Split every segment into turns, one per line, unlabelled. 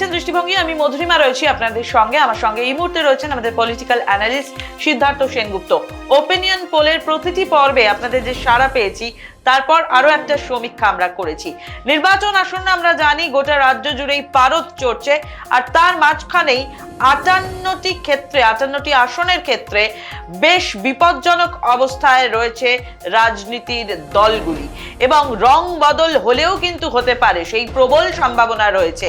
দেখছেন দৃষ্টিভঙ্গি, আমি মধুরিমা রয়েছি আপনাদের সঙ্গে। আমার সঙ্গে এই মুহূর্তে রয়েছেন আমাদের political analyst Siddhartha Sengupta. Opinion পোলের প্রতিটি পর্বে আপনাদের যে সাড়া পেয়েছি তারপর আরও একটা সমীক্ষা আমরা করেছি। নির্বাচন আসন্ন আমরা জানি গোটা রাজ্য জুড়েই পারদ চড়ছে, আর তার মাঝখানেই আটান্নটি ক্ষেত্রে, আটান্নটি আসনের ক্ষেত্রে বেশ বিপজ্জনক অবস্থায় রয়েছে রাজনীতির দলগুলি। এবং রং বদল হলেও কিন্তু হতে পারে, সেই প্রবল সম্ভাবনা রয়েছে।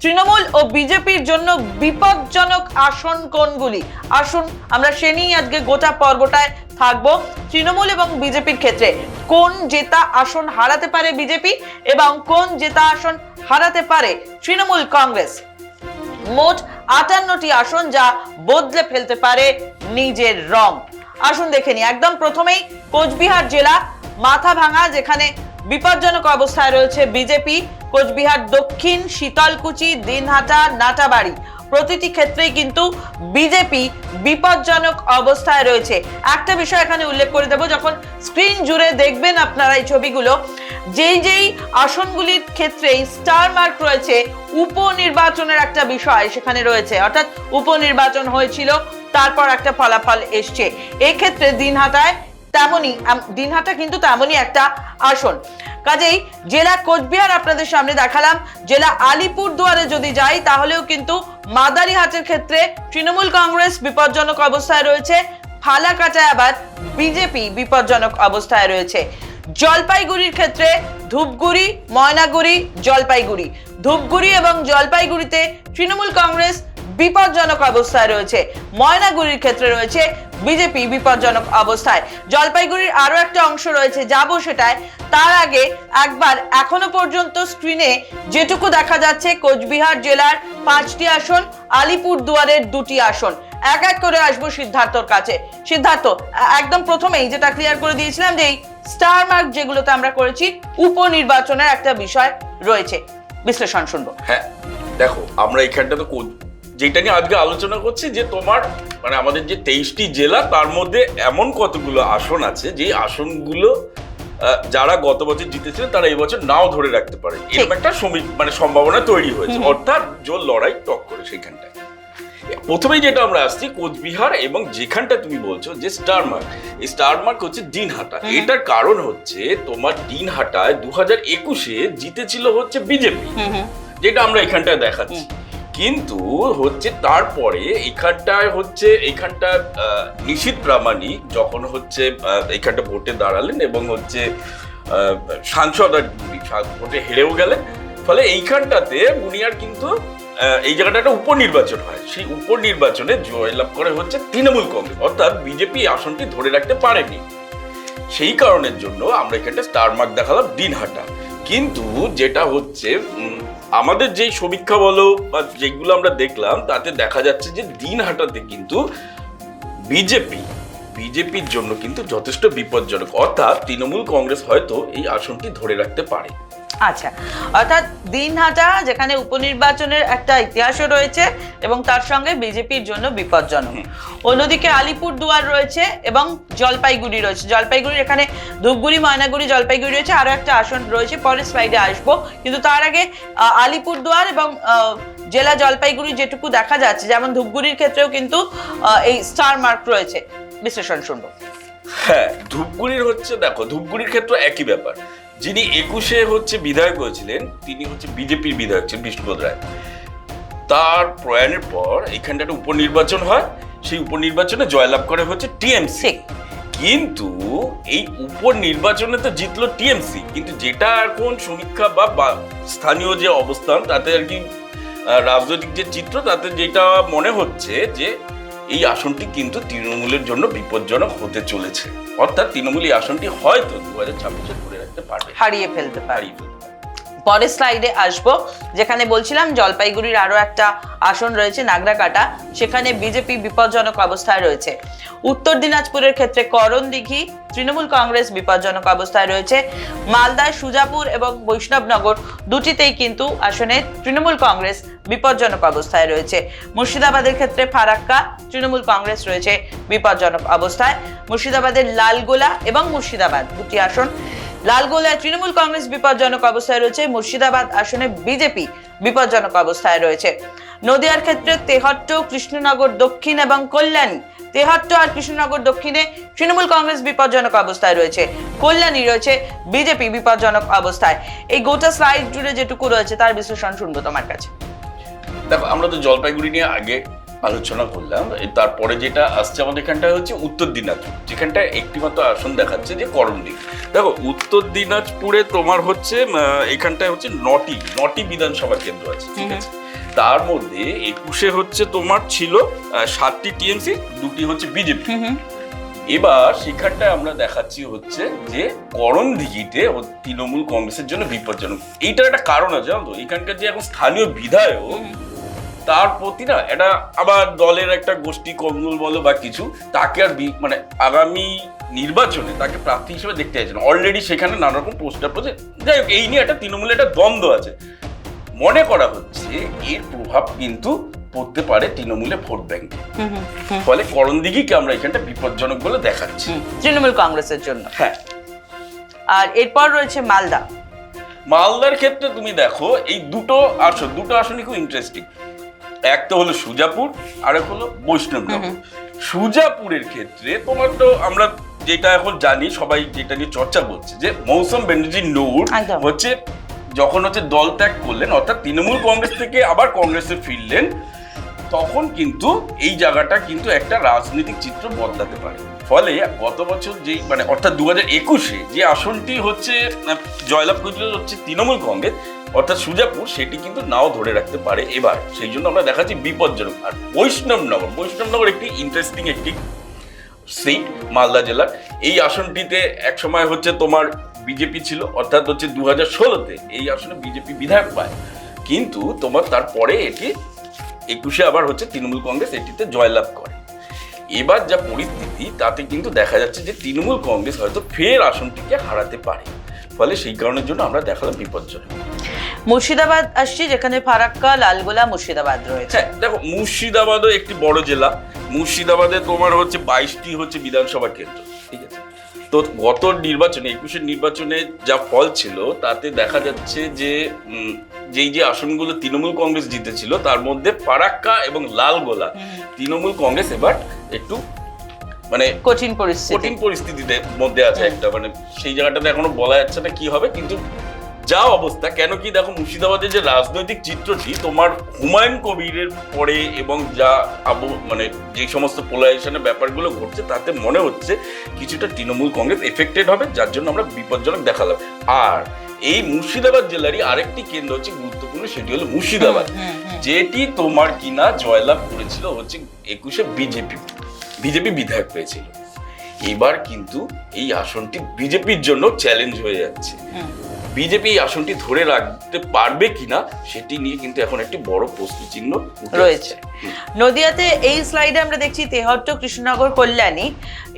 তৃণমূল ও বিজেপির জন্য বিপজ্জনক আসন কোনগুলি? আসুন, আমরা সে নিয়েই আজকে গোটা পর্বটায় থাকব তৃণমূল এবং বিজেপির ক্ষেত্রে। কোন জেতা আসন হারাতে পারে বিজেপি এবং কোন জেতা আসন হারাতে পারে তৃণমূল কংগ্রেস? মোট আটান্নটি আসন যা বদলে ফেলতে পারে নিজের রং। আসুন দেখে নি একদম প্রথমেই কোচবিহার জেলা মাথা ভাঙা যেখানে বিপজ্জনক অবস্থায় রয়েছে বিজেপি, কোচবিহার দক্ষিণ, শীতলকুচি, দিনহাটা, নাটাবাড়ি। প্রতিটি ক্ষেত্রেই কিন্তু বিজেপি বিপজ্জনক অবস্থায় রয়েছে। একটা বিষয় এখানে উল্লেখ করে দেব, যখন স্ক্রিন জুড়ে দেখবেন আপনারা এই ছবিগুলো, যেই যেই আসনগুলির ক্ষেত্রেই স্টার মার্ক রয়েছে, উপনির্বাচনের একটা বিষয় সেখানে রয়েছে। অর্থাৎ উপনির্বাচন হয়েছিল, তারপর একটা ফলাফল এসছে। এক্ষেত্রে দিনহাটায় তেমনই দিনহাটা কিন্তু তেমনই একটা আসন। কাজেই জেলা কোচবিহার আপনাদের সামনে দেখালাম। জেলা আলিপুর দুয়ারে যদি যাই, তাহলেও কিন্তু মাদারিহাটের ক্ষেত্রে তৃণমূল কংগ্রেস বিপজ্জনক অবস্থায় রয়েছে। ফালাকাটায় আবার বিজেপি বিপজ্জনক অবস্থায় রয়েছে। জলপাইগুড়ির ক্ষেত্রে ধূপগুড়ি, ময়নাগুড়ি, জলপাইগুড়ি। ধূপগুড়ি এবং জলপাইগুড়িতে তৃণমূল কংগ্রেস বিপজ্জনক অবস্থায় রয়েছে। ময়নাগুড়ির ক্ষেত্রে রয়েছে বিজেপি বিপজ্জনক অবস্থায়। জলপাইগুড়ির আরও একটা অংশ রয়েছে, যাব সেটায়। তার আগে একবার এখনও পর্যন্ত স্ক্রিনে যেটুকু দেখা যাচ্ছে, কোচবিহার জেলার পাঁচটি আসন আলিপুর দুয়ারের দুটি আসন। এক এক করে আসব সিদ্ধার্থর কাছে। সিদ্ধার্থ, একদম প্রথমেই যেটা ক্লিয়ার করে দিয়েছিলাম যে এই স্টার মার্ক যেগুলোতে আমরা করেছি, উপনির্বাচনের একটা বিষয় রয়েছে। বিশ্লেষণ শুনব।
হ্যাঁ দেখো, আমরা এখানটা তো যেটা নিয়ে আজকে আলোচনা করছি যে তোমার মানে আমাদের যে তেইশটি জেলা তার মধ্যে এমন কতগুলো আসন আছে যে আসনগুলো যারা গত বছর জিতেছিল তারা এই বছর নাও ধরে রাখতে পারে। এরকম একটা মানে সম্ভাবনা তৈরি হয়েছে। অর্থাৎ জোর লড়াই টক করে সেখানটায়। প্রথমেই যেটা আমরা আসছি কোচবিহার এবং যেখানটা তুমি বলছো যে স্টার মার্ক এই স্টার মার্ক হচ্ছে দিনহাটা। এটার কারণ হচ্ছে তোমার দিনহাটায় দু হাজার একুশে জিতেছিল হচ্ছে বিজেপি। যেটা আমরা এখানটায় দেখাচ্ছি। কিন্তু হচ্ছে তারপরে এখানটায় হচ্ছে, এখানটা নিশীথ প্রামাণিক যখন হচ্ছে এখানটা ভোটে দাঁড়ালেন এবং হচ্ছে সাংসদ আর ভোটে হেরেও গেলেন। ফলে এইখানটাতে বুনিয়ার কিন্তু এই জায়গাটা একটা উপনির্বাচন হয়। সেই উপনির্বাচনে জয়লাভ করে হচ্ছে তৃণমূল কংগ্রেস। অর্থাৎ বিজেপি আসনটি ধরে রাখতে পারেনি। সেই কারণের জন্য আমরা এখানটা স্টার মার্ক দেখালাম দিনহাটা। কিন্তু যেটা হচ্ছে আমাদের যেই সমীক্ষা বলো বা যেগুলো আমরা দেখলাম, তাতে দেখা যাচ্ছে যে দিন হাটাতে কিন্তু বিজেপি, বিজেপির জন্য কিন্তু যথেষ্ট বিপজ্জনক। অর্থাৎ তৃণমূল কংগ্রেস হয়তো এই আসনটি ধরে রাখতে পারে।
আচ্ছা অর্থাৎ দিনহাটা, যেখানে উপনির্বাচনের একটা ইতিহাসও রয়েছে এবং তার সঙ্গে বিজেপির জন্য বিপজ্জনক। অন্যদিকে আলিপুর দুয়ার রয়েছে এবং জলপাইগুড়ি রয়েছে। জলপাইগুড়ির এখানে ধূপগুড়ি, ময়নাগুড়ি, জলপাইগুড়ি রয়েছে। আরও একটা আসন রয়েছে, পরের স্লাইডে আসব। কিন্তু তার আগে আলিপুর দুয়ার এবং জেলা জলপাইগুড়ি যেটুকু দেখা যাচ্ছে, যেমন ধূপগুড়ির ক্ষেত্রেও কিন্তু এই স্টার মার্ক রয়েছে। বিশ্লেষণ শুনব।
হ্যাঁ ধূপগুড়ির হচ্ছে, দেখো, ধূপগুড়ির ক্ষেত্রে একই ব্যাপার। যিনি একুশে হচ্ছে বিধায়ক হয়েছিলেন তিনি হচ্ছে বিজেপির বিধায়ক ছিলেন বিষ্ণুপদ রায়। তার প্রয়াণের পর এখানটা একটা উপনির্বাচন হয় সেই উপনির্বাচনে জয়লাভ করে হচ্ছে টিএমসি। কিন্তু এই উপনির্বাচনে তো জিতলো টিএমসি কিন্তু যেটা এখন সমীক্ষা বা স্থানীয় যে অবস্থান তাতে আর কি রাজনৈতিক যে চিত্র তাতে যেটা মনে হচ্ছে যে এই আসনটি কিন্তু তৃণমূলের জন্য বিপজ্জনক হতে চলেছে। অর্থাৎ তৃণমূল এই আসনটি হয়তো দু হাজার ছাব্বিশে রাখতে পারবে।
হারিয়ে ফেলতে পারে।
ফেলতে।
পরের স্লাইডে আসব যেখানে বলছিলাম জলপাইগুড়ির আরও একটা আসন রয়েছে নাগরাকাটা। সেখানে বিজেপি বিপজ্জনক অবস্থায় রয়েছে। উত্তর দিনাজপুরের ক্ষেত্রে করণ দিঘি তৃণমূল কংগ্রেস বিপজ্জনক অবস্থায় রয়েছে। মালদায় সুজাপুর এবং বৈষ্ণবনগর দুটিতেই কিন্তু আসনে তৃণমূল কংগ্রেস বিপজ্জনক অবস্থায় রয়েছে। মুর্শিদাবাদের ক্ষেত্রে ফারাক্কা তৃণমূল কংগ্রেস রয়েছে বিপজ্জনক অবস্থায়। মুর্শিদাবাদের লালগোলা এবং মুর্শিদাবাদ দুটি আসন। লালগোলায় তৃণমূল কংগ্রেস বিপজ্জনক অবস্থায় রয়েছে। মুর্শিদাবাদ আসনে বিজেপি বিপজ্জনক অবস্থায় রয়েছে। নদিয়ার ক্ষেত্রে তেহট্ট, কৃষ্ণনগর দক্ষিণ এবং কল্যাণী। তেহট্ট আর কৃষ্ণনগর দক্ষিণে তৃণমূল কংগ্রেস বিপজ্জনক অবস্থায় রয়েছে। কল্যাণী রয়েছে বিজেপি বিপজ্জনক অবস্থায়। এই গোটা স্লাইড জুড়ে যেটুকু রয়েছে, তার বিশ্লেষণ শুনব তোমার কাছে।
দেখো, আমরা তো জলপাইগুড়ি নিয়ে আগে আলোচনা করলাম। তারপরে যেটা আসছে আমাদের এখানটায় হচ্ছে উত্তর দিনাজপুর যেখানটায় একটিমাত্র আসন দেখাচ্ছে যে করণদিক দেখো উত্তর দিনাজপুরে তোমার হচ্ছে এখানটায় হচ্ছে নটি নটি বিধানসভা কেন্দ্র আছে ঠিক আছে? তার মধ্যে একুশে হচ্ছে তোমার ছিল সাতটি টিএমসি দুটি হচ্ছে বিজেপি। এবার সেখানটায় আমরা দেখাচ্ছি হচ্ছে যে করণ দিঘিতে তৃণমূল কংগ্রেসের জন্য বিপজ্জনক। এইটার একটা কারণ আছে জানো তো? এখানকার যে এখন স্থানীয় বিধায়ক তার প্রতি না এটা আবার দলের একটা গোষ্ঠী কন্দল বলো বা কিছু তাকে আর মানে আগামী নির্বাচনে তাকে প্রার্থী হিসেবে দেখতে চাইছে না। অলরেডি সেখানে নানা রকম পোস্টার পড়ছে যাই হোক এই নিয়ে একটা তৃণমূলে একটা দ্বন্দ্ব আছে। মনে করা হচ্ছে এর প্রভাব কিন্তু পড়তে পারে তৃণমূলে ভোট ব্যাংকে। ফলে করণ দিঘিকে আমরা এখানটা বিপজ্জনক বলে দেখাচ্ছি।
তৃণমূল কংগ্রেসের জন্য।
হ্যাঁ।
আর এরপর রয়েছে মালদা।
মালদার ক্ষেত্রে তুমি দেখো এই দুটো আসন দুটো আসনই খুব ইন্টারেস্টিং এক তো হলো সুজাপুর আর এক হলো বৈষ্ণবনগর। সুজাপুরের ক্ষেত্রে তোমার তো আমরা যেটা এখন জানি সবাই যেটা নিয়ে চর্চা করছে যে মৌসুম ব্যানার্জি নূর হচ্ছে যখন হচ্ছে দল ত্যাগ করলেন অর্থাৎ তৃণমূল কংগ্রেস থেকে আবার কংগ্রেসে ফিরলেন তখন কিন্তু এই জায়গাটা কিন্তু একটা রাজনৈতিক চিত্র বদলাতে পারে। ফলে গত বছর যেই মানে অর্থাৎ দু হাজার একুশে যে আসনটি হচ্ছে জয়লাভ করেছিল হচ্ছে তৃণমূল কংগ্রেস অর্থাৎ সুজাপুর সেটি কিন্তু নাও ধরে রাখতে পারে এবার। সেই জন্য আমরা দেখাচ্ছি বিপজ্জনক আর বৈষ্ণবনগর। বৈষ্ণবনগর একটি ইন্টারেস্টিং একটি সিট মালদা জেলার। এই আসনটিতে এক সময় হচ্ছে তোমার বিজেপি ছিল, অর্থাৎ হচ্ছে দু হাজার ষোলোতে এই আসনে বিজেপি বিধায়ক পায়। কিন্তু তোমার তারপরে এটি একুশে আবার হচ্ছে তৃণমূল কংগ্রেস এটিতে জয়লাভ করে। এবার যা পরিস্থিতি, তাতে কিন্তু দেখা যাচ্ছে যে তৃণমূল কংগ্রেস হয়তো ফের আসনটিকে হারাতে পারে। ফলে সেই কারণের জন্য আমরা দেখালাম বিপজ্জনক।
মুর্শিদাবাদ আসছি যেখানে ফারাক্কা লালগোলা মুর্শিদাবাদ রয়েছে।
হ্যাঁ দেখো মুর্শিদাবাদও একটি বড় জেলা। মুর্শিদাবাদে তোমার হচ্ছে বাইশটি হচ্ছে বিধানসভা কেন্দ্র ঠিক আছে? তো গত নির্বাচনে একুশের নির্বাচনে যা ফল ছিল তাতে দেখা যাচ্ছে যে যেই যে আসনগুলো তৃণমূল কংগ্রেস জিতেছিল তার মধ্যে ফারাক্কা এবং লালগোলা। তৃণমূল কংগ্রেস এবার একটু মানে
কঠিন পরিস্থিতি।
কঠিন পরিস্থিতিতে মধ্যে আছে একটা মানে সেই জায়গাটাতে এখনও বলা যাচ্ছে না কি হবে কিন্তু যা অবস্থা। কেন কি দেখো মুর্শিদাবাদের যে রাজনৈতিক চিত্রটি তোমার হুমায়ুন কবিরের পরে এবং যা আবু মানে যে সমস্ত পোলারাইজেশনের ব্যাপারগুলো ঘটছে তাতে মনে হচ্ছে কিছুটা তৃণমূল কংগ্রেস এফেক্টেড হবে যার জন্য আমরা বিপজ্জনক দেখালাম। আর এই মুর্শিদাবাদ জেলারই আরেকটি কেন্দ্র হচ্ছে গুরুত্বপূর্ণ সেটি হলো মুর্শিদাবাদ। যেটি তোমার কিনা জয়লাভ করেছিল হচ্ছে একুশে বিজেপি বিজেপি বিধায়ক পেয়েছিল এবার কিন্তু এই আসনটি বিজেপির জন্য চ্যালেঞ্জ হয়ে যাচ্ছে। বিজেপি এই আসনটি ধরে রাখতে পারবে কিনা সেটি নিয়ে কিন্তু এখন একটি বড় প্রশ্ন চিহ্ন
রয়েছে। নদিয়াতে এই স্লাইডে আমরা দেখছি তেহট্ট কৃষ্ণনগর কল্যাণী।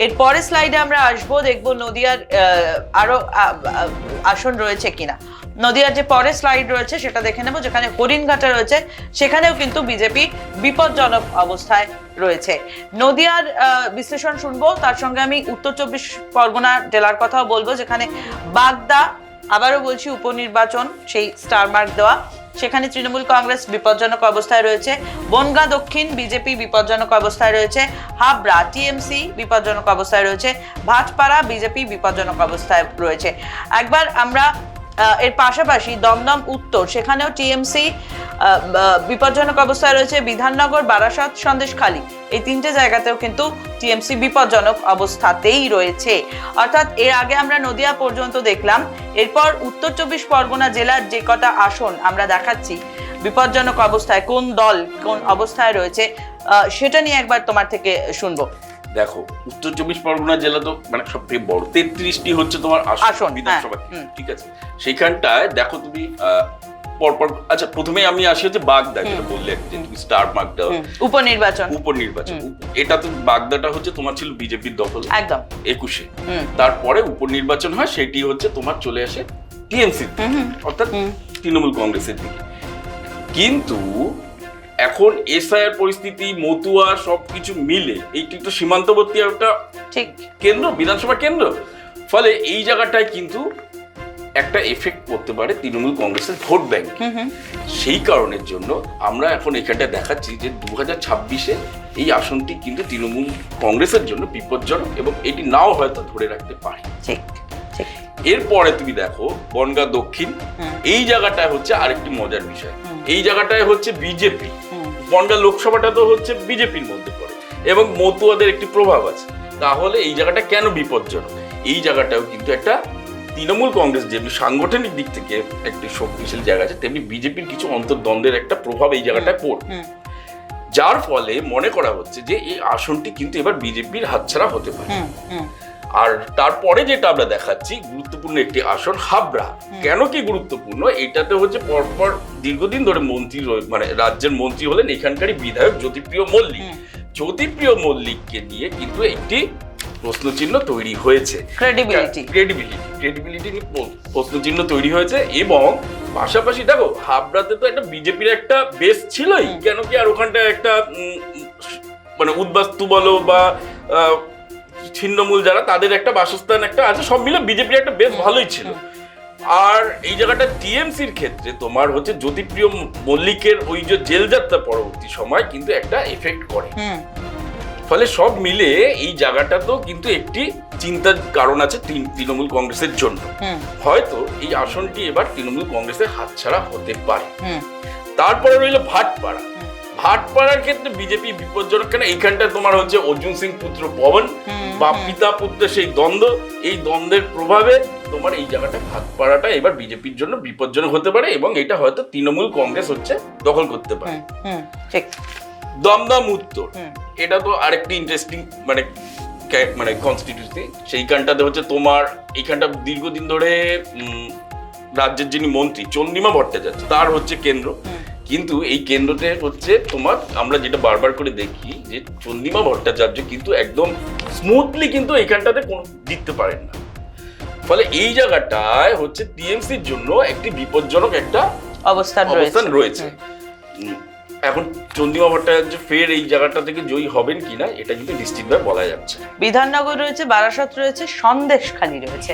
এর পরের স্লাইডে আমরা আসব দেখব নদিয়ার আরও আসন রয়েছে কিনা। নদিয়ার যে পরের স্লাইড রয়েছে সেটা দেখে নেব যেখানে হরিণঘাটা রয়েছে সেখানেও কিন্তু বিজেপি বিপজ্জনক অবস্থায় রয়েছে। নদিয়ার বিশ্লেষণ শুনব তার সঙ্গে আমি উত্তর চব্বিশ পরগনা জেলার কথাও বলব যেখানে বাগদা আবারও বলছি উপনির্বাচন, সেই স্টার মার্ক দেওয়া। সেখানে তৃণমূল কংগ্রেস বিপজ্জনক অবস্থায় রয়েছে, বনগা দক্ষিণ বিজেপি বিপজ্জনক অবস্থায় রয়েছে, হাবড়া টিএমসি বিপজ্জনক অবস্থায় রয়েছে, ভাটপাড়া বিজেপি বিপজ্জনক অবস্থায় রয়েছে। একবার আমরা এর পাশাপাশি দমদম উত্তর, সেখানেও টিএমসি বিপজ্জনক অবস্থায় রয়েছে বিধাননগর বারাসাত সন্দেশখালী। এই তিনটে জায়গাতেও কিন্তু টিএমসি বিপজ্জনক অবস্থাতেই রয়েছে। অর্থাৎ এর আগে আমরা নদিয়া পর্যন্ত দেখলাম এরপর উত্তর চব্বিশ পরগনা জেলার যে কটা আসন আমরা দেখাচ্ছি বিপজ্জনক অবস্থায় কোন দল কোন অবস্থায় রয়েছে সেটা নিয়ে একবার তোমার থেকে শুনব।
দেখো উত্তর চব্বিশ পরগনা জেলা তো মানে সবথেকে বড় তেত্রিশটি হচ্ছে তোমার আসন
আসন,
বিধানসভা
হ্যাঁ,
ঠিক আছে? সেইখানটায় দেখো তুমি পরপর আচ্ছা প্রথমে আমি আসি হচ্ছে বাগদা যেটা বললে যে তুমি স্টার মার্ক দাও
উপনির্বাচন।
উপনির্বাচন। এটা তো বাগদাটা হচ্ছে তোমার ছিল বিজেপির দখল।
একদম।
একুশে। তারপরে উপনির্বাচন হয় সেটি হচ্ছে তোমার চলে আসে টিএমসি অর্থাৎ তৃণমূল কংগ্রেসের দিকে। কিন্তু এখন এসআইআর পরিস্থিতি মতুয়া সবকিছু মিলে এইটি তো সীমান্তবর্তী একটা
ঠিক।
কেন্দ্র বিধানসভা কেন্দ্র। ফলে এই জায়গাটায় কিন্তু একটা এফেক্ট করতে পারে তৃণমূল কংগ্রেসের ভোট ব্যাংক সেই কারণের জন্য আমরা এখন এখানটা দেখাচ্ছি যে দু হাজার ছাব্বিশে এই আসনটি কিন্তু তৃণমূল কংগ্রেসের জন্য বিপজ্জনক এবং এটি নাও হয়তো ধরে রাখতে পারে।
ঠিক
এরপরে তুমি দেখো বনগা দক্ষিণ। এই জায়গাটায় হচ্ছে আরেকটি মজার বিষয়। এই জায়গাটায় হচ্ছে বিজেপি। বনগা লোকসভাটা তো হচ্ছে বিজেপির মধ্যে পড়ে এবং মতুয়াদের একটি প্রভাব আছে। তাহলে এই জায়গাটা কেন বিপজ্জনক? এই জায়গাটাও কিন্তু একটা তৃণমূল কংগ্রেস যেমনি সাংগঠনিক দিক থেকে একটি শক্তিশালী জায়গা আছে তেমনি বিজেপির কিছু অন্তর্দ্বন্দ্বের একটা প্রভাব এই জায়গাটায় পড়ে যার ফলে মনে করা হচ্ছে যে এই আসনটি কিন্তু এবার বিজেপির হাতছাড়া হতে পারে। আর তারপরে যেটা আমরা দেখাচ্ছি গুরুত্বপূর্ণ একটি আসন হাবড়া। কেন কি গুরুত্বপূর্ণ? এটাতে হচ্ছে পরপর দীর্ঘদিন ধরে মন্ত্রী মানে রাজ্যের মন্ত্রী হলেন এখানকারই বিধায়ক জ্যোতিপ্রিয় মল্লিক। জ্যোতিপ্রিয় মল্লিককে নিয়ে কিন্তু একটি প্রশ্নচিহ্ন তৈরি হয়েছে।
ক্রেডিবিলিটি
ক্রেডিবিলিটি ক্রেডিবিলিটি নিয়ে প্রশ্নচিহ্ন তৈরি হয়েছে এবং পাশাপাশি দেখো হাবড়াতে তো একটা বিজেপির একটা বেস ছিলই। কেন কি আর ওখানটায় একটা মানে উদ্বাস্তু বলো বা ছিন্নমূল যারা তাদের একটা বাসস্থান একটা আছে সব মিলে বিজেপির একটা বেশ ভালোই ছিল। আর এই জায়গাটা টিএমসির ক্ষেত্রে তোমার হচ্ছে জ্যোতিপ্রিয় মল্লিকের ওই যে জেল যাত্রা পরবর্তী সময় কিন্তু একটা এফেক্ট করে। ফলে সব মিলে এই জায়গাটা তো কিন্তু একটি চিন্তার কারণ আছে তৃণমূল কংগ্রেসের জন্য। হয়তো এই আসনটি এবার তৃণমূল কংগ্রেসের হাতছাড়া হতে পারে। তারপরে রইল ভাটপাড়া। ভাটপাড়ার ক্ষেত্রে বিজেপি বিপজ্জনক কেন এইখানটা তোমার হচ্ছে অর্জুন সিং পুত্র পবন বা পিতা পুত্র সেই দ্বন্দ্ব এই দ্বন্দ্বের প্রভাবে তোমার এই জায়গাটা ভাটপাড়াটা এবার বিজেপির জন্য বিপজ্জনক হতে পারে এবং এটা হয়তো তৃণমূল কংগ্রেস হচ্ছে দখল করতে পারে।
ঠিক।
দমদম উত্তর। এটা তো আরেকটি ইন্টারেস্টিং মানে মানে কনস্টিটিউসি সেইখানটাতে হচ্ছে তোমার এইখানটা দীর্ঘদিন ধরে রাজ্যের যিনি মন্ত্রী চন্দ্রিমা ভট্টাচার্য তার হচ্ছে কেন্দ্র। কিন্তু এই কেন্দ্রতে হচ্ছে তোমার আমরা যেটা বারবার করে দেখি যে চন্দ্রিমা ভট্টাচার্য কিন্তু একদম স্মুথলি কিন্তু এইখানটাতে কোনো জিততে পারেন না। ফলে এই জায়গাটায় হচ্ছে টিএমসির জন্য একটি বিপজ্জনক একটা
অবস্থান রয়েছে।
রয়েছে এখন চন্দ্রিমা ভট্টাচার্য ফের এই জায়গাটা থেকে জয়ী হবেন কিনা এটা কিন্তু নিশ্চিতভাবে বলা যাচ্ছে।
বিধাননগর রয়েছে বারাসত রয়েছে সন্দেশখালী রয়েছে।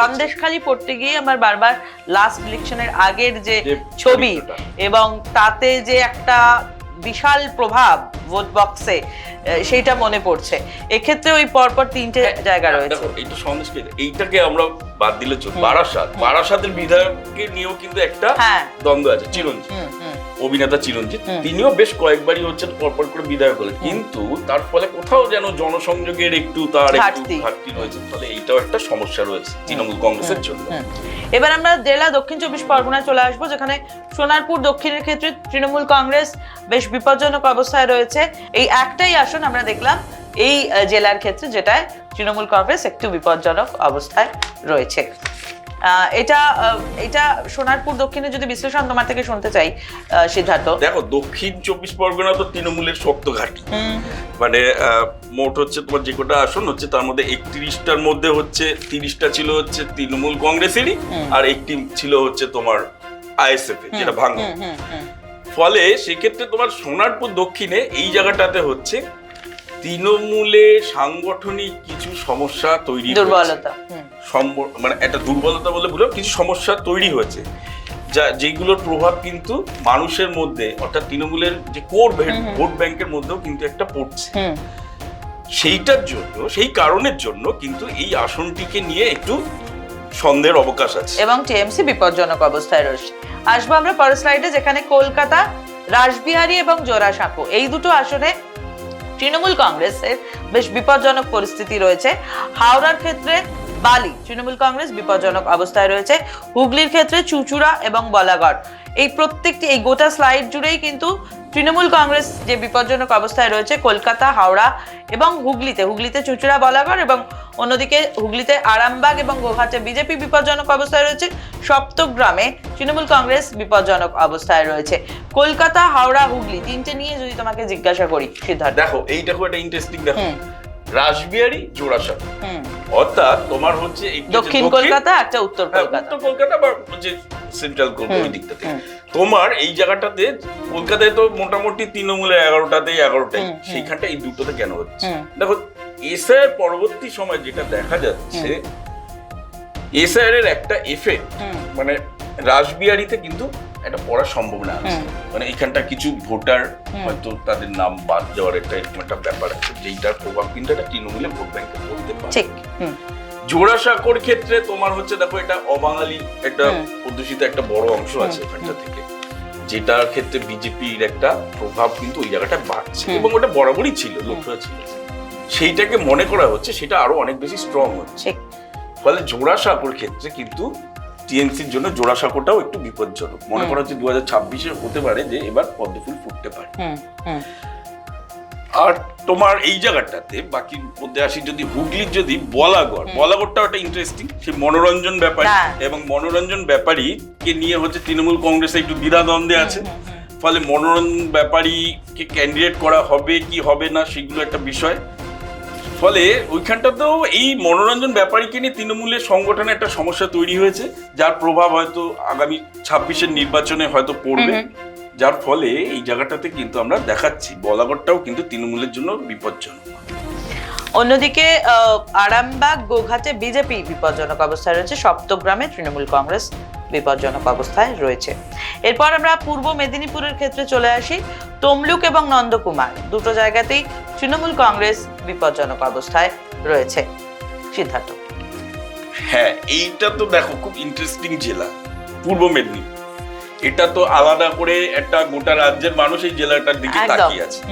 সন্দেশখালী
পড়তে গিয়ে আমার বারবার লাস্ট ইলেকশনের আগের যে ছবি এবং তাতে যে একটা বিশাল প্রভাব ভোট বক্সে সেইটা মনে পড়ছে। এক্ষেত্রে ওই পরপর তিনটে জায়গা রয়েছে।
দেখো এই তো সন্দেশকে এইটাকে আমরা বাদ দিলে চলবে। বারাসাত বারাসাতের বিধায়ককে নিয়েও কিন্তু একটা
হ্যাঁ।
দ্বন্দ্ব আছে চিরঞ্জিত অভিনেতা চিরঞ্জিত তিনিও বেশ কয়েকবারই হচ্ছেন পরপর করে বিধায়ক হলেন। কিন্তু তার ফলে কোথাও যেন জনসংযোগের একটু তার একটু
ঘাটতি।
রয়েছে। ফলে এইটাও একটা সমস্যা রয়েছে তৃণমূল কংগ্রেসের জন্য।
এবার আমরা জেলা দক্ষিণ চব্বিশ পরগনায় চলে আসব যেখানে সোনারপুর দক্ষিণের ক্ষেত্রে তৃণমূল কংগ্রেস বেশ বিপজ্জনক অবস্থায় রয়েছে। এই একটাই আসন আমরা দেখলাম এই জেলার ক্ষেত্রে যেটায় তৃণমূল কংগ্রেস একটু বিপজ্জনক অবস্থায় রয়েছে। এটা এটা সোনারপুর দক্ষিণে যদি বিশ্লেষণ তোমার থেকে শুনতে চাই সিদ্ধার্থ।
দেখো দক্ষিণ চব্বিশ পরগনা তো তৃণমূলের শক্ত ঘাঁটি। মানে মোট হচ্ছে তোমার যে কটা আসন হচ্ছে তার মধ্যে একত্রিশটার মধ্যে হচ্ছে তিরিশটা ছিল হচ্ছে তৃণমূল কংগ্রেসেরই আর একটি ছিল হচ্ছে তোমার আইএসএফ যেটা ভাঙ
হুম, হুম, হুম,
ফলে সেক্ষেত্রে তোমার সোনারপুর দক্ষিণে এই জায়গাটাতে হচ্ছে তৃণমূলে সাংগঠনিক কিছু সমস্যা তৈরি
দুর্বলতা
মানে একটা দুর্বলতা বলে বুঝলাম কিছু সমস্যা তৈরি হয়েছে। যা যেগুলোর প্রভাব কিন্তু মানুষের মধ্যে অর্থাৎ তৃণমূলের যে কোর। ভোট ব্যাংকের মধ্যেও কিন্তু একটা পড়ছে। সেইটার জন্য সেই কারণের জন্য কিন্তু এই আসনটিকে নিয়ে একটু সন্দেহের অবকাশ আছে।
এবং টিএমসি বিপজ্জনক অবস্থায় রয়েছে। আসব আমরা পরের স্লাইডে যেখানে কলকাতা রাসবিহারী এবং জোড়াসাঁকো এই দুটো আসনে তৃণমূল কংগ্রেসের বেশ বিপজ্জনক পরিস্থিতি রয়েছে। হাওড়ার ক্ষেত্রে বালি, তৃণমূল কংগ্রেস বিপজ্জনক অবস্থায় রয়েছে। হুগলির ক্ষেত্রে চুচুড়া এবং বলাগড়। এই প্রত্যেকটি এই গোটা স্লাইড জুড়েই কিন্তু তৃণমূল কংগ্রেস যে বিপজ্জনক অবস্থায় রয়েছে কলকাতা হাওড়া এবং হুগলিতে হুগলিতে চুচুড়া বলাগড় এবং অন্যদিকে হুগলিতে আরামবাগ এবং গোঘাটে বিজেপি বিপজ্জনক অবস্থায় রয়েছে সপ্তগ্রামে তৃণমূল কংগ্রেস বিপজ্জনক অবস্থায় রয়েছে। কলকাতা হাওড়া হুগলি তিনটে নিয়ে যদি তোমাকে জিজ্ঞাসা করি সিদ্ধার্থ।
দেখো এইটা খুব একটা ইন্টারেস্টিং দেখো। রাসবিহারী জোড়াসাঁকো অর্থাৎ তোমার হচ্ছে
দক্ষিণ কলকাতা একটা উত্তর
হ্যাঁ,
কলকাতা।
উত্তর কলকাতা বা হচ্ছে সেন্ট্রাল কলকাতা ওই দিকটাতে। তোমার এই জায়গাটাতে কলকাতায় তো মোটামুটি তৃণমূলের এগারোটাতেই এগারোটাই। সেইখানটা এই দুটোতে কেন হচ্ছে। দেখো এসআর পরবর্তী সময় যেটা দেখা যাচ্ছে এসআইআর এর একটা এফেক্ট মানে রাসবিহারিতে কিন্তু একটা পড়ার সম্ভাবনা আছে
হুম।
মানে এখানটা কিছু ভোটার হয়তো তাদের নাম বাদ যাওয়ার একটা এরকম একটা ব্যাপার আছে যেইটার প্রভাব কিন্তু একটা তৃণমূলে ভোট ব্যাংকে পড়তে পারে। জোড়াসাঁকোর ক্ষেত্রে তোমার হচ্ছে দেখো এটা অবাঙালি একটা অধ্যুষিত একটা বড় অংশ আছে এখানটা থেকে। যেটার ক্ষেত্রে বিজেপির একটা প্রভাব কিন্তু ওই জায়গাটা বাড়ছে এবং ওটা বরাবরই ছিল লক্ষ্য ছিল। সেইটাকে মনে করা হচ্ছে সেটা আরও অনেক বেশি স্ট্রং হচ্ছে। ফলে জোড়াসাঁকোর ক্ষেত্রে কিন্তু টিএমসির জন্য জোড়াসাঁকোটাও একটু বিপজ্জনক। মনে করা হচ্ছে দু হাজার ছাব্বিশে হতে পারে যে এবার পদ্মফুল ফুটতে পারে। আর তোমার এই জায়গাটাতে বাকি মধ্যে আসি যদি হুগলির যদি বলাগড় বলাগড়টাও একটা ইন্টারেস্টিং সেই মনোরঞ্জন ব্যাপারী এবং মনোরঞ্জন ব্যাপারী কে নিয়ে হচ্ছে তৃণমূল কংগ্রেসে একটু দ্বিধাদ্বন্দ্বে আছে। ফলে মনোরঞ্জন ব্যাপারীকে ক্যান্ডিডেট করা হবে কি হবে না সেগুলো একটা বিষয়। ফলে ওইখানটাতেও এই মনোরঞ্জন ব্যাপারীকে নিয়ে তৃণমূলের সংগঠনে একটা সমস্যা তৈরি হয়েছে যার প্রভাব হয়তো আগামী ছাব্বিশের নির্বাচনে হয়তো পড়বে। যার ফলে এই জায়গাটাতে কিন্তু আমরা দেখাচ্ছি। বলাগড়টাও কিন্তু তৃণমূলের জন্য বিপজ্জনক।
অন্যদিকে আরামবাগ গোঘাটে বিজেপি বিপজ্জনক অবস্থায় রয়েছে। সপ্তগ্রামে তৃণমূল কংগ্রেস বিপজ্জনক অবস্থায় রয়েছে। এরপর আমরা পূর্ব মেদিনীপুরের ক্ষেত্রে চলে আসি। তমলুক এবং নন্দকুমার দুটো জায়গাতেই তৃণমূল কংগ্রেস বিপজ্জনক অবস্থায় রয়েছে। সিদ্ধার্থ।
হ্যাঁ এইটা তো দেখো খুব ইন্টারেস্টিং জেলা পূর্ব মেদিনীপুর। এটা তো আলাদা করে একটা গোটা রাজ্যের মানুষ এই জেলাটার দিকে তাকিয়ে আছে।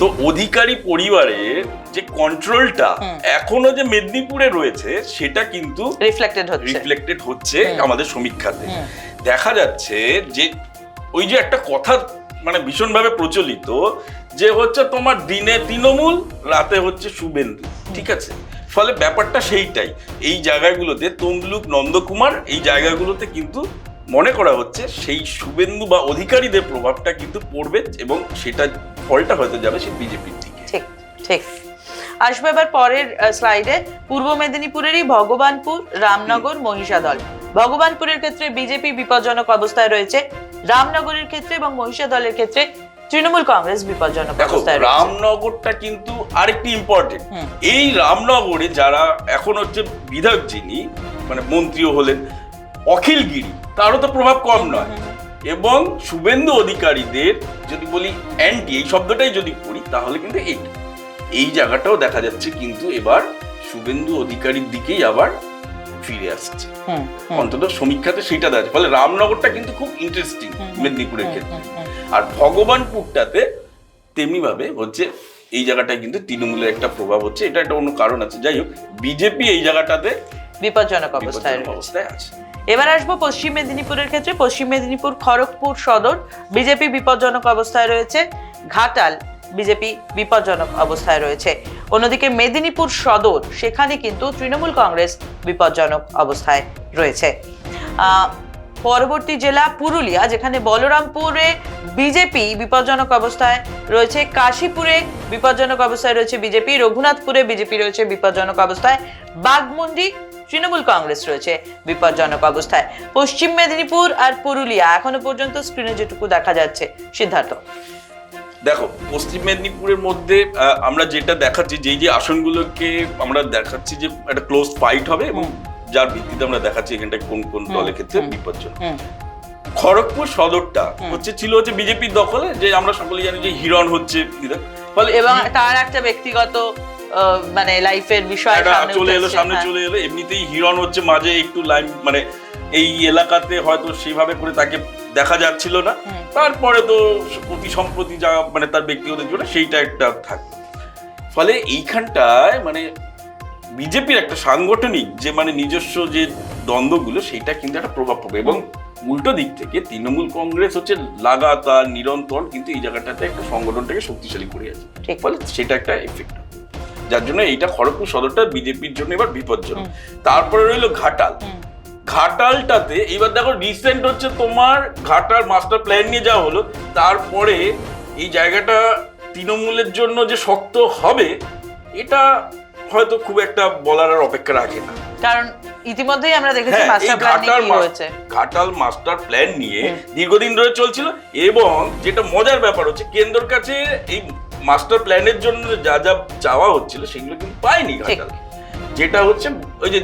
তো অধিকারী পরিবারের যে কন্ট্রোলটা এখনও যে মেদিনীপুরে রয়েছে সেটা কিন্তু
রিফ্লেক্টেড হচ্ছে।
রিফ্লেক্টেড হচ্ছে আমাদের সমীক্ষাতে। দেখা যাচ্ছে যে ওই যে একটা কথা মানে ভীষণভাবে প্রচলিত যে হচ্ছে তোমার দিনে তৃণমূল রাতে হচ্ছে শুভেন্দু ঠিক আছে? ফলে ব্যাপারটা সেইটাই। এই জায়গাগুলোতে তমলুক নন্দকুমার এই জায়গাগুলোতে কিন্তু মনে করা হচ্ছে সেই শুভেন্দু বা অধিকারীদের প্রভাবটা কিন্তু পড়বে এবং সেটা ফলটা হয়তো যাবে সেই বিজেপির দিকে।
ঠিক ঠিক। আসব এবার পরের স্লাইডে পূর্ব মেদিনীপুরেরই ভগবানপুর রামনগর মহিষাদল। ভগবানপুরের ক্ষেত্রে বিজেপি বিপজ্জনক অবস্থায় রয়েছে। রামনগরের ক্ষেত্রে এবং মহিষাদলের ক্ষেত্রে তৃণমূল কংগ্রেস বিপজ্জনক অবস্থায়
রামনগরটা কিন্তু আরেকটি ইম্পর্টেন্ট এই রামনগরে যারা এখন হচ্ছে বিধায়ক যিনি মানে মন্ত্রীও হলেন অখিল গিরি তারও তো প্রভাব কম নয়। এবং শুভেন্দু অধিকারীদের যদি বলি অ্যান্টি এই শব্দটাই যদি পড়ি তাহলে কিন্তু এই এই জায়গাটাও দেখা যাচ্ছে কিন্তু এবার শুভেন্দু অধিকারীর দিকেই আবার ফিরে আসছে। অন্তত সমীক্ষাতে সেটা দেখা ফলে রামনগরটা কিন্তু খুব ইন্টারেস্টিং মেদিনীপুরের ক্ষেত্রে। আর ভগবানপুরটাতে তেমনি ভাবে হচ্ছে এই জায়গাটায় কিন্তু তৃণমূলের একটা প্রভাব হচ্ছে। এটা একটা অন্য কারণ আছে। যাই হোক বিজেপি এই জায়গাটাতে
বিপজ্জনক অবস্থায়
অবস্থায় আছে।
এবার আসব পশ্চিম মেদিনীপুরের ক্ষেত্রে। পশ্চিম মেদিনীপুর খড়গপুর সদর বিজেপি বিপজ্জনক অবস্থায় রয়েছে। ঘাটাল বিজেপি বিপজ্জনক অবস্থায় রয়েছে। অন্যদিকে মেদিনীপুর সদর, সেখানে কিন্তু তৃণমূল কংগ্রেস বিপজ্জনক অবস্থায় রয়েছে। পরবর্তী জেলা পুরুলিয়া, যেখানে বলরামপুরে বিজেপি বিপজ্জনক অবস্থায় রয়েছে। কাশীপুরে বিপজ্জনক অবস্থায় রয়েছে বিজেপি, রঘুনাথপুরে বিজেপি রয়েছে বিপজ্জনক অবস্থায়। বাগমুন্ডি তৃণমূল কংগ্রেস রয়েছে বিপজ্জনক অবস্থায়। পশ্চিম মেদিনীপুর আর পুরুলিয়া, এখনও পর্যন্ত স্ক্রিনে যেটুকু দেখা যাচ্ছে, সিদ্ধার্থ।
দেখো পশ্চিম মেদিনীপুরের মধ্যে আমরা যেটা দেখাচ্ছি যেই যে আসনগুলোকে আমরা দেখাচ্ছি যে একটা ক্লোজ ফাইট হবে এবং যার ভিত্তিতে আমরা দেখাচ্ছি এখানটা কোন কোন দলের ক্ষেত্রে বিপজ্জন খড়গপুর সদরটা হচ্ছে ছিল হচ্ছে বিজেপির দখলে যে আমরা সকলেই জানি যে হিরণ হচ্ছে। ফলে
এবং তার একটা ব্যক্তিগত মানে লাইফের বিষয়
চলে এলো সামনে
হ্যাঁ।
চলে এলো এমনিতেই হিরণ হচ্ছে মাঝে একটু লাইন মানে এই এলাকাতে হয়তো সেভাবে করে তাকে দেখা যাচ্ছিল না। তারপরে তো অতি সম্প্রতি যা মানে তার ব্যক্তিগত জীবনে সেইটা একটা থাকবে ফলে এইখানটায় মানে বিজেপির একটা সাংগঠনিক যে মানে নিজস্ব যে দ্বন্দ্বগুলো সেইটা কিন্তু একটা প্রভাব পড়বে। এবং উল্টো দিক থেকে তৃণমূল কংগ্রেস হচ্ছে লাগাতার নিরন্তর কিন্তু এই জায়গাটাতে একটা সংগঠনটাকে শক্তিশালী করে আছে।
ঠিক।
ফলে সেটা একটা এফেক্ট যার জন্য এইটা খড়গপুর সদরটা বিজেপির জন্য এবার বিপজ্জনক। তারপরে রইল ঘাটাল। ঘাটালটাতে এবার দেখো রিসেন্ট হচ্ছে তোমার ঘাটাল মাস্টার প্ল্যান নিয়ে যাওয়া হলো। তারপরে এই জায়গাটা তৃণমূলের জন্য যে শক্ত হবে এটা হয়তো খুব একটা বলার আর অপেক্ষা রাখে না।
কারণ ইতিমধ্যেই আমরা দেখেছি মাস্টার প্ল্যান
ঘাটাল
হয়েছে
ঘাটাল মাস্টার প্ল্যান নিয়ে দীর্ঘদিন ধরে চলছিল এবং যেটা মজার ব্যাপার হচ্ছে কেন্দ্রের কাছে এই মাস্টার প্ল্যানের জন্য যা যা চাওয়া হচ্ছিল সেগুলো কিন্তু পায়নি ঘাটাল। যেটা হচ্ছে ওই যে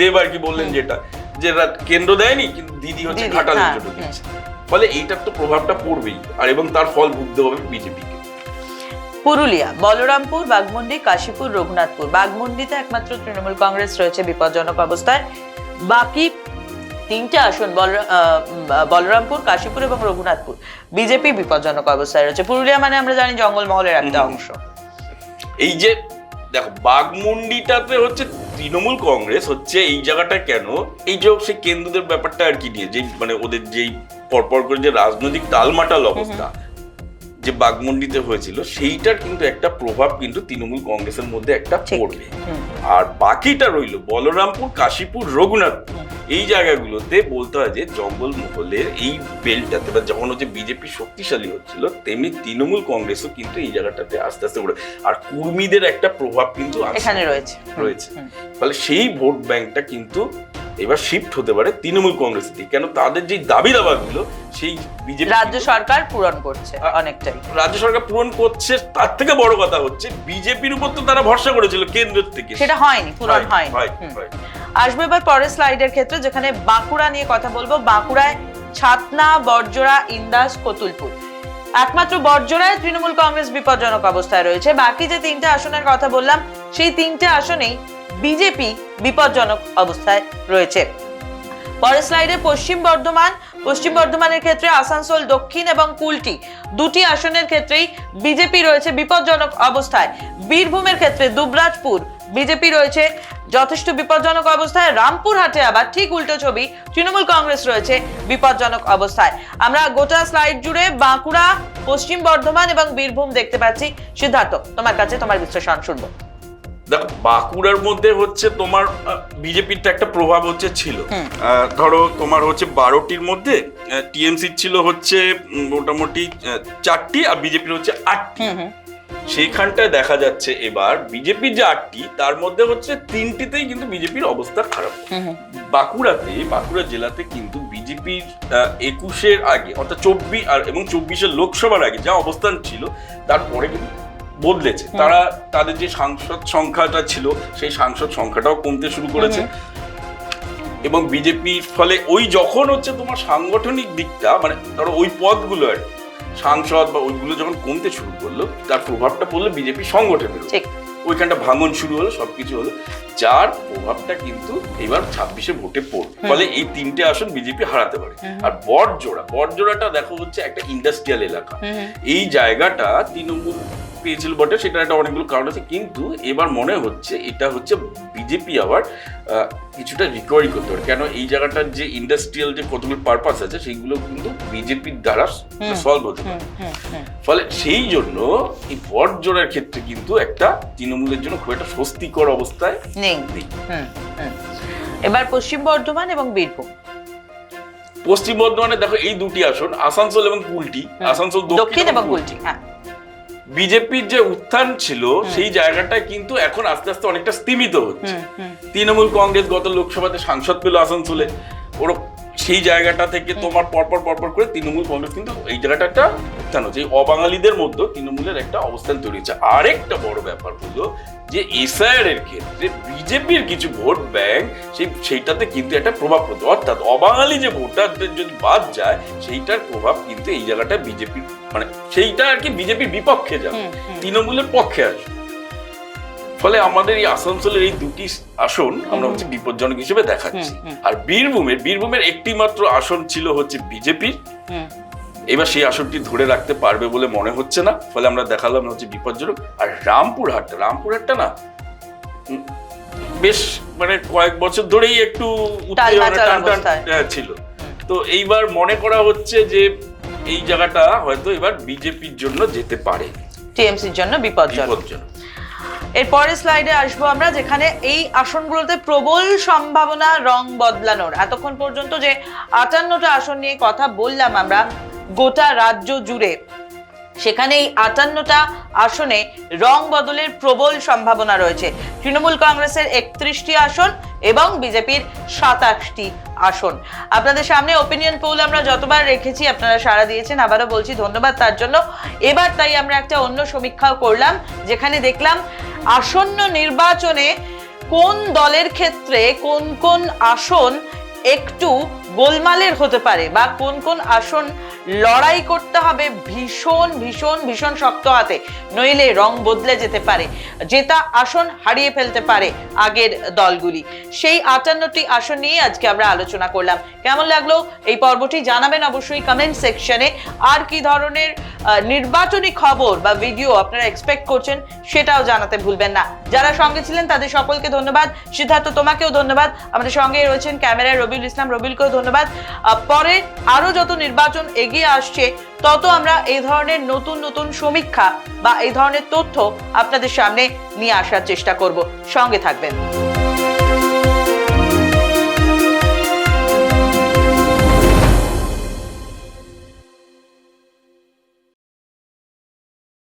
দেব আর কি বললেন যেটা যে কেন্দ্র দেয়নি কিন্তু দিদি হচ্ছে
দিদি,
ঘাটালের
হ্যাঁ,
জন্য দিচ্ছে ফলে এইটার তো প্রভাবটা পড়বেই আর এবং তার ফল ভুগতে হবে বিজেপিকে।
পুরুলিয়া বলরামপুর বাগমুন্ডি কাশীপুর রঘুনাথপুর। বাগমুন্ডিতে একমাত্র তৃণমূল কংগ্রেস রয়েছে বিপজ্জনক অবস্থায়। বাকি তিনটে আসন বলরামপুর কাশীপুর এবং রঘুনাথপুর। বিজেপি বিপজ্জনক অবস্থায় রয়েছে। পুরুলিয়া মানে আমরা জানি জঙ্গলমহলের একটা অংশ।
এই যে দেখো বাগমুন্ডিটাতে হচ্ছে তৃণমূল কংগ্রেস হচ্ছে এই জায়গাটা কেন? এই যে সেই কেন্দ্রদের ব্যাপারটা আর কি নিয়ে যে মানে ওদের যেই পরপর করে যে রাজনৈতিক টালমাটাল অবস্থা যে বাগমন্ডিতে হয়েছিল সেইটার কিন্তু একটা প্রভাব কিন্তু তৃণমূল কংগ্রেসের মধ্যে একটা। পড়বে। আর বাকিটা রইল বলরামপুর কাশীপুর রঘুনাথপুর। এই জায়গাগুলোতে বলতে হয় যে জঙ্গলমহলের এই বেলটাতে বা যখন হচ্ছে বিজেপি শক্তিশালী হচ্ছিল তেমনি তৃণমূল কংগ্রেসও কিন্তু এই জায়গাটাতে আস্তে আস্তে ওঠে আর কুর্মীদের একটা প্রভাব কিন্তু
এখানে রয়েছে।
রয়েছে। ফলে সেই ভোট ব্যাংকটা কিন্তু এবার শিফট হতে পারে তৃণমূল কংগ্রেসের দিকে। কেন? তাদের যে দাবি দাবাগুলো সেই বিজেপি
রাজ্য সরকার পূরণ করছে অনেকটাই।
রাজ্য সরকার পূরণ করছে তার থেকে বড় কথা হচ্ছে বিজেপির উপর তো তারা ভরসা করেছিল কেন্দ্রের থেকে।
সেটা হয়নি পূরণ
হয়,
হয়নি।
হয়, হয়।
আসবে এবার পরের স্লাইডের ক্ষেত্রে, যেখানে বাঁকুড়া নিয়ে কথা বলব। বাঁকুড়ায় ছাতনা বর্জরা ইন্দাস, কতুলপুর। একমাত্র বর্জরায় তৃণমূল কংগ্রেস বিপজ্জনক অবস্থায় রয়েছে। বাকি যে তিনটে আসনের কথা বললাম, সেই তিনটে আসনেই বিজেপি বিপজ্জনক অবস্থায় রয়েছে। পরের স্লাইডে পশ্চিম বর্ধমান। পশ্চিম বর্ধমানের ক্ষেত্রে আসানসোল, দক্ষিণ এবং কুলটি। দুটি আসনের ক্ষেত্রেই বিজেপি রয়েছে বিপজ্জনক অবস্থায়। বীরভূমের ক্ষেত্রে দুবরাজপুর, বিজেপি রয়েছে যথেষ্ট বিপজ্জনক অবস্থায় রামপুরহাটে আবার ঠিক উল্টো ছবি তৃণমূল কংগ্রেস রয়েছে বিপজ্জনক অবস্থায়। আমরা গোটা স্লাইড জুড়ে বাঁকুড়া পশ্চিম বর্ধমান এবং বীরভূম দেখতে পাচ্ছি। সিদ্ধার্থ তোমার কাছে তোমার বিশ্লেষণ শুনব।
দেখো বাঁকুড়ার মধ্যে হচ্ছে তোমার বিজেপির তো একটা প্রভাব হচ্ছে ছিল। আহ, ধরো তোমার হচ্ছে বারোটির মধ্যে টিএমসি ছিল হচ্ছে মোটামুটি চারটি আর বিজেপির হচ্ছে আটটি। সেইখানটায় দেখা যাচ্ছে এবার বিজেপির যে আটটি তার মধ্যে হচ্ছে তিনটিতেই কিন্তু বিজেপির অবস্থা খারাপ। বাঁকুড়াতে বাঁকুড়া জেলাতে কিন্তু বিজেপির একুশের আগে অর্থাৎ চব্বিশ আর এবং চব্বিশের লোকসভার আগে যা অবস্থান ছিল তারপরে কিন্তু বদলেছে। তারা তাদের যে সাংসদ সংখ্যাটা ছিল সেই সাংসদ সংখ্যাটাও কমতে শুরু করেছে। এবং বিজেপির ফলে ওই যখন হচ্ছে তোমার সাংগঠনিক দিকটা মানে ধরো ওই পদগুলো আর কি, সাংসদ বা ওইগুলো যখন কমতে শুরু করল তার প্রভাবটা পড়ল বিজেপি সংগঠনের ওইখানটা ভাঙন শুরু হলো সবকিছু হলো। যার প্রভাবটা কিন্তু এবার ছাব্বিশে ভোটে পড়বে। ফলে এই তিনটে আসন বিজেপি হারাতে পারে। আর বটজোড়া বটজোড়াটা দেখো হচ্ছে একটা ইন্ডাস্ট্রিয়াল এলাকা। এই জায়গাটা তৃণমূল পেয়েছিল বটে সেটা একটা অনেকগুলো কারণ আছে। কিন্তু এবার মনে হচ্ছে এটা হচ্ছে বিজেপি আবার কিছুটা রিকভারি করতে পারে। কেন এই জায়গাটার যে ইন্ডাস্ট্রিয়াল যে কতগুলো পারপাস আছে সেইগুলো কিন্তু বিজেপির দ্বারা সলভ হতে পারে। ফলে সেই জন্য এই বট জোড়ার ক্ষেত্রে কিন্তু একটা তৃণমূলের জন্য খুব একটা স্বস্তিকর অবস্থায়
নেই। এবার পশ্চিম বর্ধমান এবং বীরভূম।
পশ্চিম বর্ধমানে দেখো এই দুটি আসন আসানসোল এবং কুলটি। আসানসোল
দক্ষিণ এবং গুলটি হ্যাঁ।
বিজেপির যে উত্থান ছিল সেই জায়গাটা কিন্তু এখন আস্তে আস্তে অনেকটা স্তীমিত হচ্ছে। তৃণমূল কংগ্রেস গত লোকসভাতে সাংসদ পেল আসানসোলে। ওর সেই জায়গাটা থেকে তোমার পরপর পরপর করে তৃণমূল কংগ্রেস কিন্তু এই জায়গাটা একটা উত্থান হচ্ছে। এই অবাঙালিদের মধ্যে তৃণমূলের একটা অবস্থান তৈরি হচ্ছে। আরেকটা বড় ব্যাপার হলো যে এসআইআর এর ক্ষেত্রে বিজেপির কিছু ভোট ব্যাংক সেই সেইটাতে কিন্তু একটা প্রভাব পড়তো অর্থাৎ অবাঙালি যে ভোটারদের যদি বাদ যায় সেইটার প্রভাব কিন্তু এই জায়গাটা বিজেপির মানে সেইটা আর কি বিজেপির বিপক্ষে যাবে। তৃণমূলের পক্ষে আসবে ফলে আমাদের এই আসানসোলের এই দুটি আসন আমরা হচ্ছে বিপজ্জনক হিসেবে দেখাচ্ছি। আর বীরভূমের বীরভূমের একটি মাত্র আসন ছিল হচ্ছে বিজেপির। এবার সেই আসনটি ধরে রাখতে পারবে বলে মনে হচ্ছে না। ফলে আমরা দেখালাম হচ্ছে বিপজ্জনক। আর রামপুরহাটটা রামপুরহাটটা না বেশ মানে কয়েক বছর ধরেই একটু। হ্যাঁ, ছিল। তো এইবার মনে করা হচ্ছে যে এই জায়গাটা হয়তো এবার বিজেপির জন্য যেতে পারে।
টিএমসির জন্য বিপজ্জনক।
বিপজ্জনক।
এর পরের স্লাইডে আসব আমরা যেখানে এই আসনগুলোতে প্রবল সম্ভাবনা রং বদলানোর। এতক্ষণ পর্যন্ত যে আটান্নটা আসন নিয়ে কথা বললাম আমরা গোটা রাজ্য জুড়ে। সেখানে এই আটান্নটা আসনে রং বদলের প্রবল সম্ভাবনা রয়েছে। তৃণমূল কংগ্রেসের একত্রিশটি আসন এবং বিজেপির সাতাশটি আসন। আপনাদের সামনে ওপিনিয়ন পোল আমরা যতবার রেখেছি, আপনারা সাড়া দিয়েছেন, আবারও বলছি ধন্যবাদ তার জন্য। এবার তাই আমরা একটা অন্য সমীক্ষাও করলাম, যেখানে দেখলাম আসন্ন নির্বাচনে কোন দলের ক্ষেত্রে কোন কোন আসন একটু গোলমালের হতে পারে বা কোন কোন আসন লড়াই করতে হবে ভীষণ ভীষণ ভীষণ শক্ত হাতে। নইলে রং বদলে যেতে পারে। জেতা আসন হারিয়ে ফেলতে পারে আগের দলগুলি। সেই আটান্নটি আসন নিয়ে আজকে আমরা আলোচনা করলাম। কেমন লাগল? এই পর্বটি জানাবেন অবশ্যই কমেন্ট সেকশনে আর কি ধরনের নির্বাচনী খবর বা ভিডিও আপনারা এক্সপেক্ট করছেন সেটাও জানাতে ভুলবেন না। যারা সঙ্গে ছিলেন তাদের সকলকে ধন্যবাদ। সিদ্ধার্থ, তোমাকেও ধন্যবাদ। আমাদের সঙ্গে রয়েছেন ক্যামেরায় রবিউল ইসলাম। রবিলকেও ধন্যবাদ। পরে আরও যত নির্বাচন এগিয়ে আসছে, তত আমরা এই ধরনের নতুন নতুন সমীক্ষা বা এই ধরনের তথ্য আপনাদের সামনে নিয়ে আসার চেষ্টা করব। সঙ্গে থাকবেন।